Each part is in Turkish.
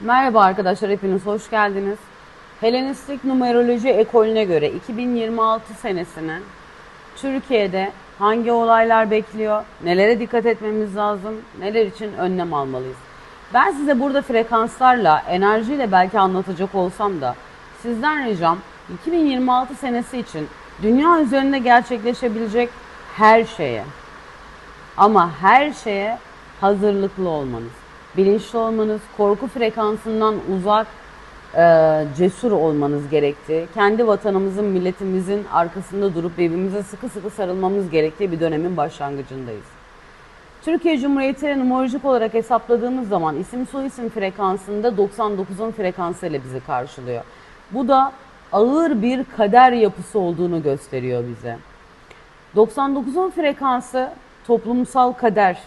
Merhaba arkadaşlar, hepiniz hoş geldiniz. Helenistik numeroloji ekolüne göre 2026 senesinin Türkiye'de hangi olaylar bekliyor, nelere dikkat etmemiz lazım, neler için önlem almalıyız? Ben size burada frekanslarla, enerjiyle belki anlatacak olsam da sizden ricam 2026 senesi için dünya üzerinde gerçekleşebilecek her şeye ama her şeye hazırlıklı olmanız, bilinçli olmanız, korku frekansından uzak, e, cesur olmanız gerektiği, kendi vatanımızın, milletimizin arkasında durup birbirimize sıkı sıkı sarılmamız gerektiği bir dönemin başlangıcındayız. Türkiye Cumhuriyeti numerolojik olarak hesapladığımız zaman isim soyisim frekansında 99'un frekansı ile bizi karşılıyor. Bu da ağır bir kader yapısı olduğunu gösteriyor bize. 99'un frekansı toplumsal kader,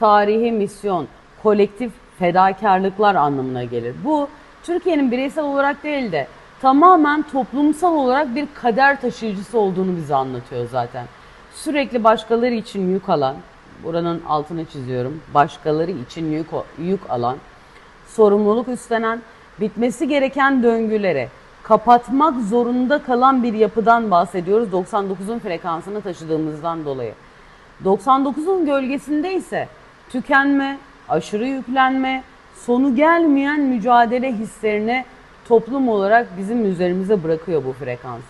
tarihi misyon, kolektif fedakarlıklar anlamına gelir. Bu Türkiye'nin bireysel olarak değil de tamamen toplumsal olarak bir kader taşıyıcısı olduğunu bize anlatıyor zaten. Sürekli başkaları için yük alan, buranın altını çiziyorum, başkaları için yük, yük alan, sorumluluk üstlenen, bitmesi gereken döngüleri kapatmak zorunda kalan bir yapıdan bahsediyoruz 99'un frekansını taşıdığımızdan dolayı. 99'un gölgesinde ise tükenme, aşırı yüklenme, sonu gelmeyen mücadele hislerini toplum olarak bizim üzerimize bırakıyor bu frekans.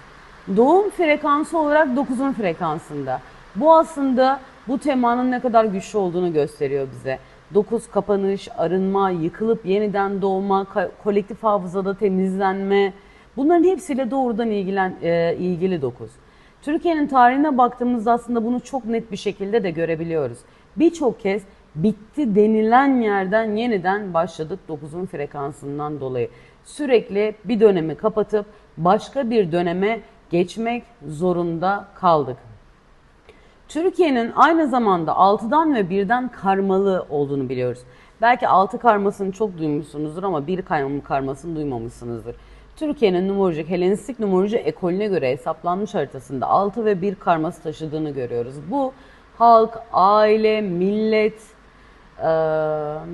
Doğum frekansı olarak 9'un frekansında. Bu aslında bu temanın ne kadar güçlü olduğunu gösteriyor bize. 9 kapanış, arınma, yıkılıp yeniden doğma, kolektif hafızada temizlenme. Bunların hepsiyle doğrudan ilgilen, e, ilgili 9. Türkiye'nin tarihine baktığımızda aslında bunu çok net bir şekilde de görebiliyoruz. Birçok kez bitti denilen yerden yeniden başladık 9'un frekansından dolayı. Sürekli bir dönemi kapatıp başka bir döneme geçmek zorunda kaldık. Türkiye'nin aynı zamanda 6'dan ve 1'den karmalı olduğunu biliyoruz. Belki 6 karmasını çok duymuşsunuzdur ama 1 karmasını duymamışsınızdır. Türkiye'nin numerolojik, Helenistik numeroloji ekolüne göre hesaplanmış haritasında 6 ve 1 karması taşıdığını görüyoruz. Bu halk, aile, millet,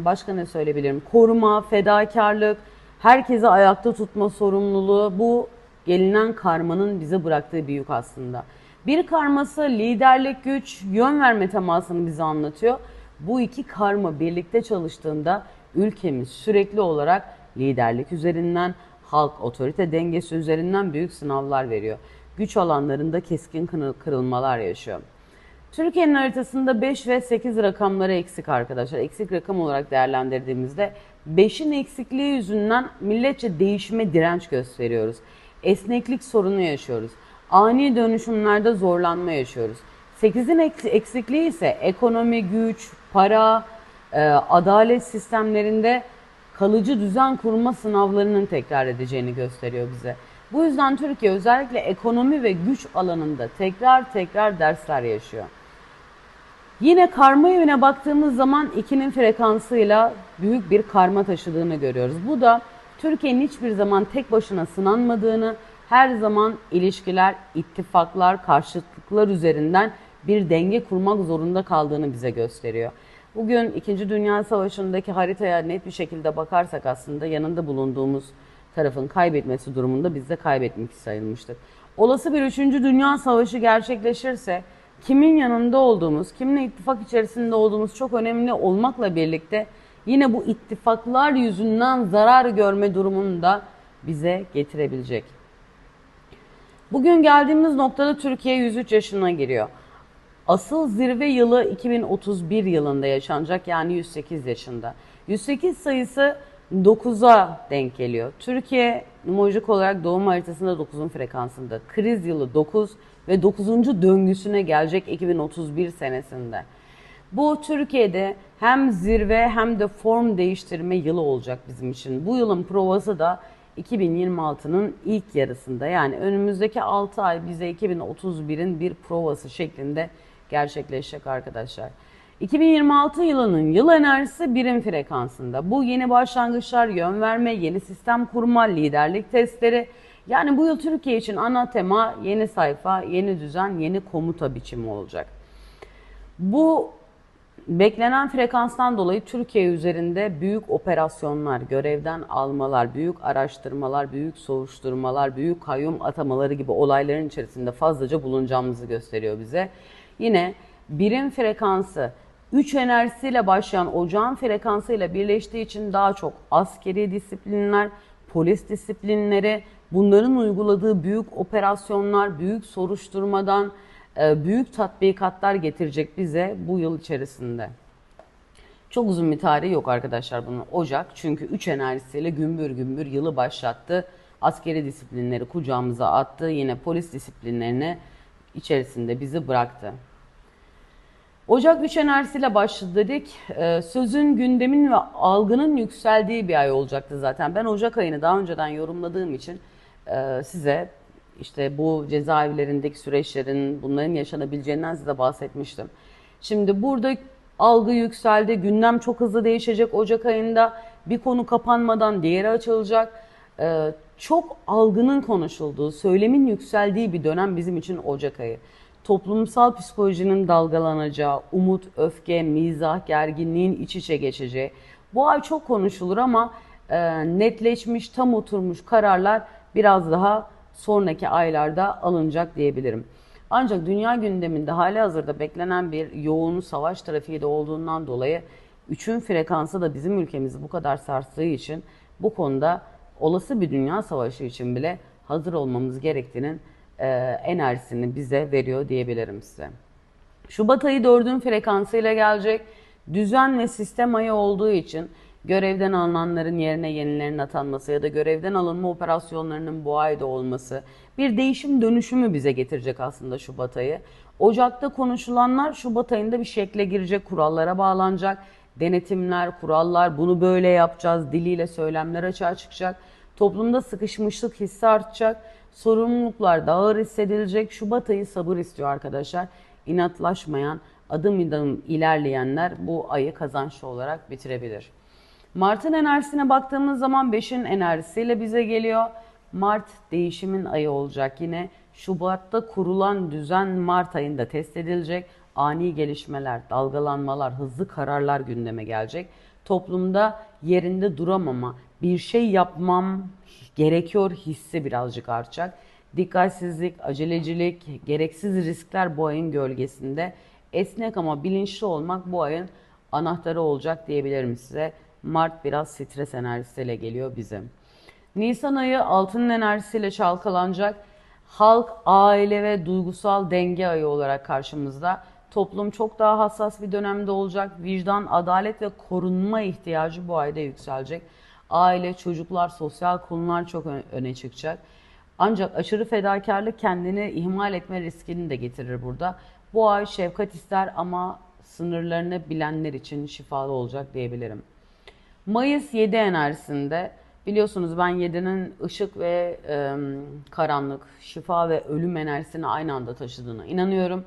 başka ne söyleyebilirim? Koruma, fedakarlık, herkesi ayakta tutma sorumluluğu bu gelinen karmanın bize bıraktığı bir yük aslında. Bir karması liderlik, güç, yön verme temasını bize anlatıyor. Bu iki karma birlikte çalıştığında ülkemiz sürekli olarak liderlik üzerinden, halk otorite dengesi üzerinden büyük sınavlar veriyor. Güç alanlarında keskin kırılmalar yaşıyor. Türkiye'nin haritasında 5 ve 8 rakamları eksik arkadaşlar. Eksik rakam olarak değerlendirdiğimizde 5'in eksikliği yüzünden milletçe değişime direnç gösteriyoruz. Esneklik sorunu yaşıyoruz. Ani dönüşümlerde zorlanma yaşıyoruz. 8'in eksikliği ise ekonomi, güç, para, e, adalet sistemlerinde kalıcı düzen kurma sınavlarının tekrar edeceğini gösteriyor bize. Bu yüzden Türkiye özellikle ekonomi ve güç alanında tekrar tekrar dersler yaşıyor. Yine karma yöne baktığımız zaman ikinin frekansıyla büyük bir karma taşıdığını görüyoruz. Bu da Türkiye'nin hiçbir zaman tek başına sınanmadığını, her zaman ilişkiler, ittifaklar, karşıtlıklar üzerinden bir denge kurmak zorunda kaldığını bize gösteriyor. Bugün 2. Dünya Savaşı'ndaki haritaya net bir şekilde bakarsak aslında yanında bulunduğumuz tarafın kaybetmesi durumunda biz de kaybetmek sayılmıştık. Olası bir 3. Dünya Savaşı gerçekleşirse kimin yanında olduğumuz, kiminle ittifak içerisinde olduğumuz çok önemli olmakla birlikte yine bu ittifaklar yüzünden zarar görme durumunu da bize getirebilecek. Bugün geldiğimiz noktada Türkiye 103 yaşına giriyor. Asıl zirve yılı 2031 yılında yaşanacak yani 108 yaşında. 108 sayısı 9'a denk geliyor. Türkiye numerolojik olarak doğum haritasında 9'un frekansında. Kriz yılı 9 ve 9. döngüsüne gelecek 2031 senesinde. Bu Türkiye'de hem zirve hem de form değiştirme yılı olacak bizim için. Bu yılın provası da 2026'nın ilk yarısında yani önümüzdeki 6 ay bize 2031'in bir provası şeklinde gerçekleşecek arkadaşlar. 2026 yılının yıl enerjisi birim frekansında. Bu yeni başlangıçlar, yön verme, yeni sistem kurma, liderlik testleri. Yani bu yıl Türkiye için ana tema yeni sayfa, yeni düzen, yeni komuta biçimi olacak. Bu Beklenen frekanstan dolayı Türkiye üzerinde büyük operasyonlar, görevden almalar, büyük araştırmalar, büyük soruşturmalar, büyük kayyum atamaları gibi olayların içerisinde fazlaca bulunacağımızı gösteriyor bize. Yine birim frekansı 3 enerjisiyle başlayan ocağın frekansıyla birleştiği için daha çok askeri disiplinler, polis disiplinleri, bunların uyguladığı büyük operasyonlar, büyük soruşturmadan, e, büyük tatbikatlar getirecek bize bu yıl içerisinde. Çok uzun bir tarihi yok arkadaşlar bunun. Ocak çünkü 3 enerjisiyle gümbür gümbür yılı başlattı. Askeri disiplinleri kucağımıza attı. Yine polis disiplinlerini içerisinde bizi bıraktı. Ocak 3 enerjisiyle başladı dedik. Ee, sözün, gündemin ve algının yükseldiği bir ay olacaktı zaten. Ben Ocak ayını daha önceden yorumladığım için e, size işte bu cezaevlerindeki süreçlerin bunların yaşanabileceğinden size bahsetmiştim. Şimdi burada algı yükseldi, gündem çok hızlı değişecek Ocak ayında. Bir konu kapanmadan diğeri açılacak. Ee, çok algının konuşulduğu, söylemin yükseldiği bir dönem bizim için Ocak ayı. Toplumsal psikolojinin dalgalanacağı, umut, öfke, mizah, gerginliğin iç içe geçeceği. Bu ay çok konuşulur ama e, netleşmiş, tam oturmuş kararlar biraz daha sonraki aylarda alınacak diyebilirim. Ancak dünya gündeminde hali hazırda beklenen bir yoğun savaş trafiği de olduğundan dolayı üçün frekansı da bizim ülkemizi bu kadar sarstığı için bu konuda olası bir dünya savaşı için bile hazır olmamız gerektiğinin enerjisini bize veriyor diyebilirim size. Şubat ayı dördün frekansıyla gelecek. Düzen ve sistem ayı olduğu için görevden alınanların yerine yenilerinin atanması ya da görevden alınma operasyonlarının bu ayda olması bir değişim dönüşümü bize getirecek aslında Şubat ayı. Ocak'ta konuşulanlar Şubat ayında bir şekle girecek, kurallara bağlanacak. Denetimler, kurallar, bunu böyle yapacağız diliyle söylemler açığa çıkacak. Toplumda sıkışmışlık hissi artacak. Sorumluluklar daha ağır hissedilecek. Şubat ayı sabır istiyor arkadaşlar. İnatlaşmayan, adım adım ilerleyenler bu ayı kazançlı olarak bitirebilir. Mart'ın enerjisine baktığımız zaman 5'in enerjisiyle bize geliyor. Mart değişimin ayı olacak yine. Şubat'ta kurulan düzen Mart ayında test edilecek. Ani gelişmeler, dalgalanmalar, hızlı kararlar gündeme gelecek. Toplumda yerinde duramama, bir şey yapmam gerekiyor hissi birazcık artacak. Dikkatsizlik, acelecilik, gereksiz riskler bu ayın gölgesinde. Esnek ama bilinçli olmak bu ayın anahtarı olacak diyebilirim size. Mart biraz stres enerjisiyle geliyor bizim. Nisan ayı altının enerjisiyle çalkalanacak. Halk, aile ve duygusal denge ayı olarak karşımızda. Toplum çok daha hassas bir dönemde olacak. Vicdan, adalet ve korunma ihtiyacı bu ayda yükselecek. Aile, çocuklar, sosyal konular çok öne çıkacak. Ancak aşırı fedakarlık kendini ihmal etme riskini de getirir burada. Bu ay şefkat ister ama sınırlarını bilenler için şifalı olacak diyebilirim. Mayıs 7 enerjisinde biliyorsunuz ben 7'nin ışık ve e, karanlık, şifa ve ölüm enerjisini aynı anda taşıdığına inanıyorum.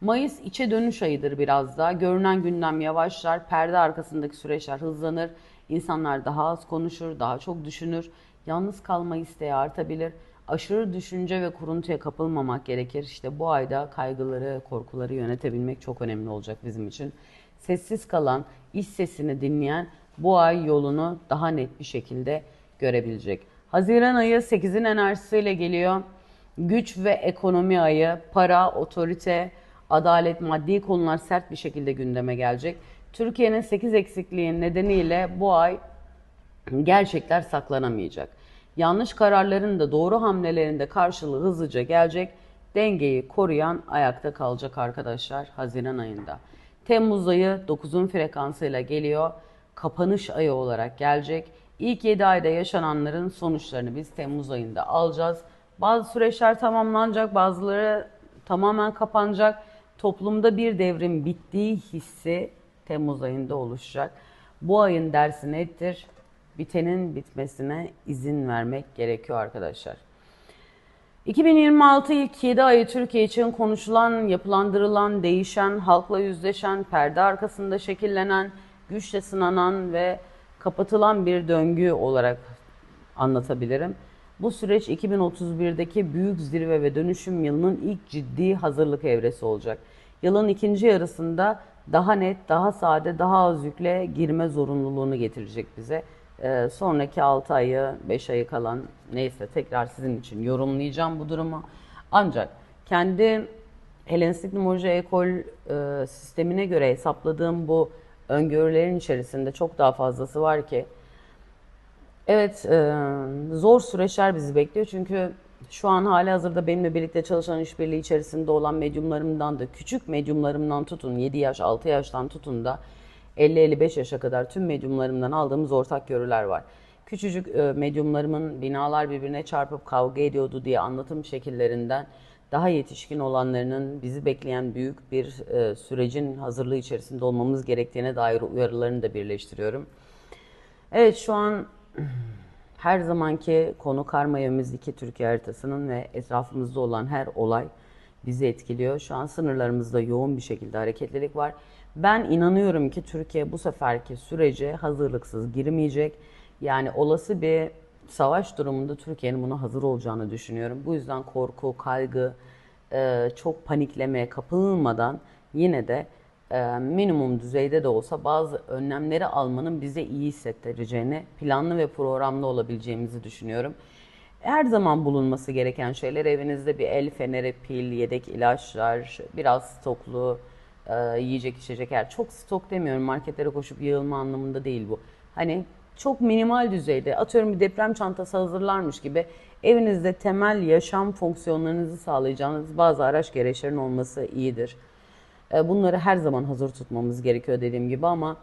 Mayıs içe dönüş ayıdır biraz daha. Görünen gündem yavaşlar, perde arkasındaki süreçler hızlanır. İnsanlar daha az konuşur, daha çok düşünür. Yalnız kalma isteği artabilir. Aşırı düşünce ve kuruntuya kapılmamak gerekir. İşte bu ayda kaygıları, korkuları yönetebilmek çok önemli olacak bizim için. Sessiz kalan, iç sesini dinleyen bu ay yolunu daha net bir şekilde görebilecek. Haziran ayı 8'in enerjisiyle geliyor. Güç ve ekonomi ayı, para, otorite, adalet, maddi konular sert bir şekilde gündeme gelecek. Türkiye'nin 8 eksikliği nedeniyle bu ay gerçekler saklanamayacak. Yanlış kararların da doğru hamlelerin de karşılığı hızlıca gelecek. Dengeyi koruyan ayakta kalacak arkadaşlar Haziran ayında. Temmuz ayı 9'un frekansıyla geliyor kapanış ayı olarak gelecek. İlk 7 ayda yaşananların sonuçlarını biz Temmuz ayında alacağız. Bazı süreçler tamamlanacak, bazıları tamamen kapanacak. Toplumda bir devrim bittiği hissi Temmuz ayında oluşacak. Bu ayın dersi nettir. Bitenin bitmesine izin vermek gerekiyor arkadaşlar. 2026 ilk 7 ayı Türkiye için konuşulan, yapılandırılan, değişen, halkla yüzleşen, perde arkasında şekillenen, güçle sınanan ve kapatılan bir döngü olarak anlatabilirim. Bu süreç 2031'deki büyük zirve ve dönüşüm yılının ilk ciddi hazırlık evresi olacak. Yılın ikinci yarısında daha net, daha sade, daha az yükle girme zorunluluğunu getirecek bize. Ee, sonraki 6 ayı, 5 ayı kalan neyse tekrar sizin için yorumlayacağım bu durumu. Ancak kendi Helenistik numeroloji ekol e, sistemine göre hesapladığım bu öngörülerin içerisinde çok daha fazlası var ki Evet, e, zor süreçler bizi bekliyor çünkü şu an hali hazırda benimle birlikte çalışan işbirliği içerisinde olan medyumlarımdan da küçük medyumlarımdan tutun 7 yaş 6 yaştan tutun da 50-55 yaşa kadar tüm medyumlarımdan aldığımız ortak görüler var. Küçücük e, medyumlarımın binalar birbirine çarpıp kavga ediyordu diye anlatım şekillerinden daha yetişkin olanlarının bizi bekleyen büyük bir e, sürecin hazırlığı içerisinde olmamız gerektiğine dair uyarılarını da birleştiriyorum. Evet şu an her zamanki konu karma yönümüzdeki Türkiye haritasının ve etrafımızda olan her olay bizi etkiliyor. Şu an sınırlarımızda yoğun bir şekilde hareketlilik var. Ben inanıyorum ki Türkiye bu seferki sürece hazırlıksız girmeyecek. Yani olası bir savaş durumunda Türkiye'nin buna hazır olacağını düşünüyorum. Bu yüzden korku, kaygı, e, çok paniklemeye kapılmadan yine de minimum düzeyde de olsa bazı önlemleri almanın bize iyi hissettireceğini, planlı ve programlı olabileceğimizi düşünüyorum. Her zaman bulunması gereken şeyler evinizde bir el feneri, pil, yedek ilaçlar, biraz stoklu e, yiyecek içecek. Yani çok stok demiyorum marketlere koşup yığılma anlamında değil bu. Hani çok minimal düzeyde atıyorum bir deprem çantası hazırlarmış gibi evinizde temel yaşam fonksiyonlarınızı sağlayacağınız bazı araç gereçlerin olması iyidir. E, Bunları her zaman hazır tutmamız gerekiyor dediğim gibi ama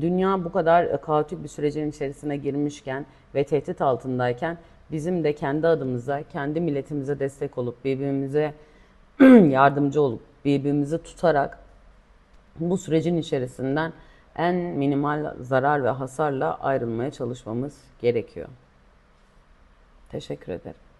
dünya bu kadar e, kaotik bir sürecin içerisine girmişken ve tehdit altındayken bizim de kendi adımıza, kendi milletimize destek olup birbirimize yardımcı olup birbirimizi tutarak bu sürecin içerisinden en minimal zarar ve hasarla ayrılmaya çalışmamız gerekiyor. Teşekkür ederim.